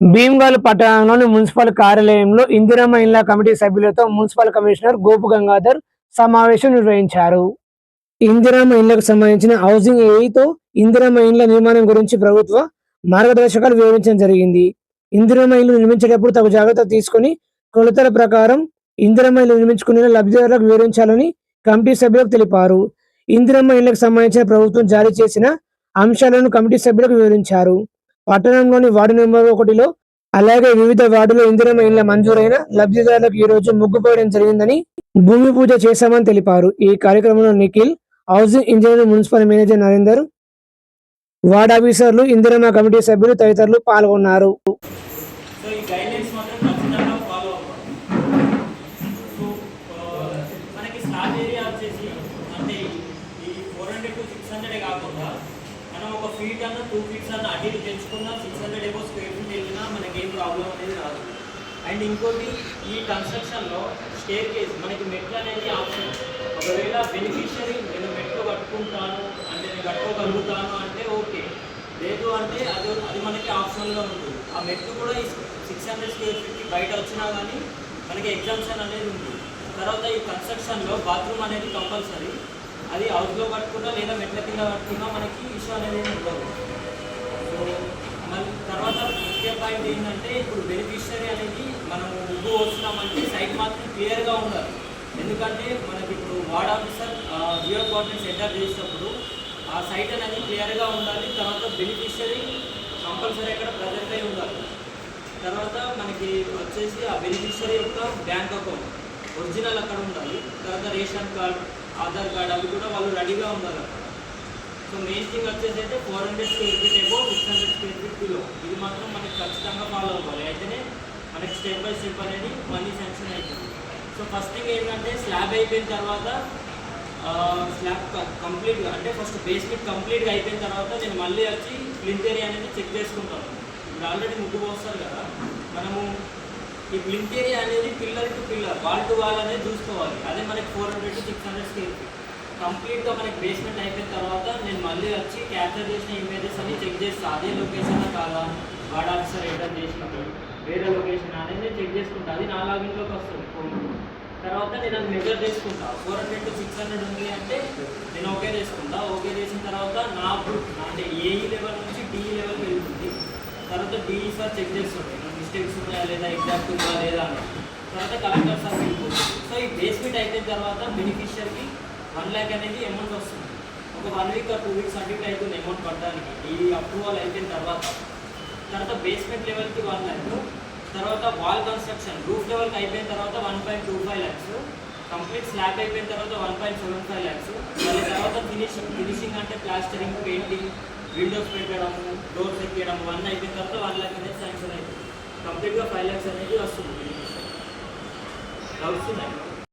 భీమ్గల్ పట్టణంలోని మున్సిపల్ కార్యాలయంలో ఇందిరమ్మ ఇళ్ళ కమిటీ సభ్యులతో మున్సిపల్ కమిషనర్ గోపు గంగాధర్ సమావేశం నిర్వహించారు. ఇందిరమ్మ ఇళ్ళకు సంబంధించిన హౌసింగ్ ఏఈతో ఇందిరమ్మ ఇళ్ళ నిర్మాణం గురించి ప్రభుత్వ మార్గదర్శకాలు వివరించడం జరిగింది. ఇందిరమ్మ ఇల్లు నిర్మించేటప్పుడు తగు జాగ్రత్త తీసుకొని కొలతల ప్రకారం ఇందిరమ్మ ఇల్లు నిర్మించుకునే లబ్ధిదారులకు వివరించాలని కమిటీ సభ్యులకు తెలిపారు. ఇందిరమ్మ ఇళ్ళకు సంబంధించిన ప్రభుత్వం జారీ చేసిన అంశాలను కమిటీ సభ్యులకు వివరించారు. పట్టణంలోని వార్డు నెంబర్ ఒకటిలో అలాగే వివిధ వార్డులో ఇందిరమ్మ ఇళ్ళ మంజూరైన లబ్ధిదారులకు ఈ రోజు ముగ్గుపోయడం జరిగిందని భూమి పూజ చేశామని తెలిపారు. ఈ కార్యక్రమంలో Nikhil housing engineer municipal manager Narender ward ఆఫీసర్లు ఇందిరమ్మ కమిటీ సభ్యులు తదితరులు పాల్గొన్నారు. మనకి స్లాబ్ ఏరియా వచ్చేసి అంటే ఈ four hundred to six hundred కాకుండా మనం ఒక ఫీట్ అన్న టూ ఫీట్స్ అన్న అటు ఇటు తెచ్చుకున్నా సిక్స్ హండ్రెడ్ ఏమో స్క్వేర్ ఫీట్ వెళ్ళినా మనకి ఏం ప్రాబ్లం అనేది రాదు. అండ్ ఇంకోటి ఈ కన్స్ట్రక్షన్లో స్టేర్ కేస్ మనకి మెట్లు అనేది ఆప్షన్ ఒకవేళ బెనిఫిషియరీ నేను మెట్లు కట్టుకుంటాను అంటే నేను కట్టుకోగలుగుతాను అంటే ఓకే లేదు అంటే అది అది మనకి ఆప్షన్లో ఉంటుంది. ఆ మెట్లు కూడా ఈ సిక్స్ హండ్రెడ్ స్క్వేర్ ఫీట్కి బయట వచ్చినా కానీ మనకి ఎగ్జామ్షన్ అనేది ఉంది తర్వాత ఈ కన్స్ట్రక్షన్లో బాత్రూమ్ అనేది కంపల్సరీ అది హౌస్లో పట్టుకున్నా లేదా మెట్ల కింద పట్టుకున్నా మనకి ఇష్యూ అనేది ఉండదు. సో మళ్ళీ తర్వాత ముఖ్య పాయింట్ ఏంటంటే ఇప్పుడు బెనిఫిషియరీ అనేది మనం ముగ్గు వస్తున్నామంటే సైట్ మాత్రం క్లియర్గా ఉండాలి. ఎందుకంటే మనకి ఇప్పుడు ward officer geo coordinates enter చేసేటప్పుడు ఆ సైట్ అనేది క్లియర్గా ఉండాలి. తర్వాత బెనిఫిషియరీ కంపల్సరీ అక్కడ ప్రజెంట్ అయి ఉండాలి. తర్వాత మనకి వచ్చేసి ఆ బెనిఫిషియరీ యొక్క బ్యాంక్ అకౌంట్ ఒరిజినల్ అక్కడ ఉండాలి. తర్వాత రేషన్ కార్డ్ ఆధార్ కార్డ్ అవి కూడా వాళ్ళు రెడీగా ఉండాలి అక్కడ సో మెయిన్ థింగ్ వచ్చేసి అయితే ఫోర్ హండ్రెడ్ స్క్వేర్ ఫీట్ ఏమో six hundred square feet below ఇది మాత్రం మనకి ఖచ్చితంగా ఫాలో అవ్వాలి. అయితేనే మనకి స్టెప్ బై స్టెప్ అనేది మనీ శాంక్షన్ అవుతుంది సో ఫస్ట్ థింగ్ ఏంటంటే స్లాబ్ అయిపోయిన తర్వాత స్లాబ్ కంప్లీట్గా అంటే ఫస్ట్ బేస్మెంట్ కంప్లీట్గా అయిపోయిన తర్వాత నేను మళ్ళీ వచ్చి ప్లింత్ ఏరియా అనేది చెక్ చేసుకుంటాను. ఇప్పుడు ఆల్రెడీ ముగ్గు పోస్తారు కదా. మనము ఈ బ్లింక్ ఏరియా అనేది pillar to pillar wall to wall అనేది చూసుకోవాలి. అదే మనకి four hundred to six hundred square feet కంప్లీట్గా మనకి బేస్మెంట్ అయిపోయిన తర్వాత నేను మళ్ళీ వచ్చి క్యాప్చర్ చేసిన ఇమేజెస్ అన్ని చెక్ చేస్తా. అదే లొకేషన్ కాదా? వార్డ్ ఆఫీసర్ రిటర్న్ చేసినప్పుడు వేరే లొకేషన్ అనేది నేను చెక్ చేసుకుంటా. అది నా లాగిన్లోకి వస్తుంది ఫోన్ తర్వాత నేను అది మెజర్ చేసుకుంటా. Four hundred to six hundred ఉంది అంటే నేను ఓకే చేసుకుంటా. ఓకే చేసిన తర్వాత నా అంటే ఏఈ లెవెల్ నుంచి డిఈ లెవెల్కి వెళ్తుంది. తర్వాత డిఈ సార్ చెక్ చేస్తుంది మిస్టేక్స్ ఉన్నాయా లేదా ఎగ్జాక్ట్ ఉందా లేదా అని తర్వాత కలెక్టర్ సార్ సో ఈ బేస్మెంట్ అయిపోయిన తర్వాత బెనిఫిషియర్కి వన్ ల్యాక్ అనేది అమౌంట్ వస్తుంది. ఒక వన్ వీక్ టూ వీక్స్ అటు అవుతుంది అమౌంట్ పడడానికి. ఈ అప్రూవల్ అయిపోయిన తర్వాత. తర్వాత బేస్మెంట్ లెవెల్కి వన్ ల్యాక్ తర్వాత వాల్ కన్స్ట్రక్షన్ రూఫ్ లెవెల్కి అయిపోయిన తర్వాత one point two five lakhs complete slab అయిపోయిన తర్వాత one point seven five lakhs దాని తర్వాత ఫినిషింగ్ ఫినిషింగ్ అంటే ప్లాస్టరింగ్ పెయింటింగ్ విండోస్ పెట్టడం డోర్స్ ఎక్కడం వన్ అయిపోయిన తర్వాత వన్ ల్యాక్ అనేది కంప్లీట్గా ఫైవ్ ల్యాక్స్ అనేది వస్తుంది. డౌట్స్ ఉన్నాయి.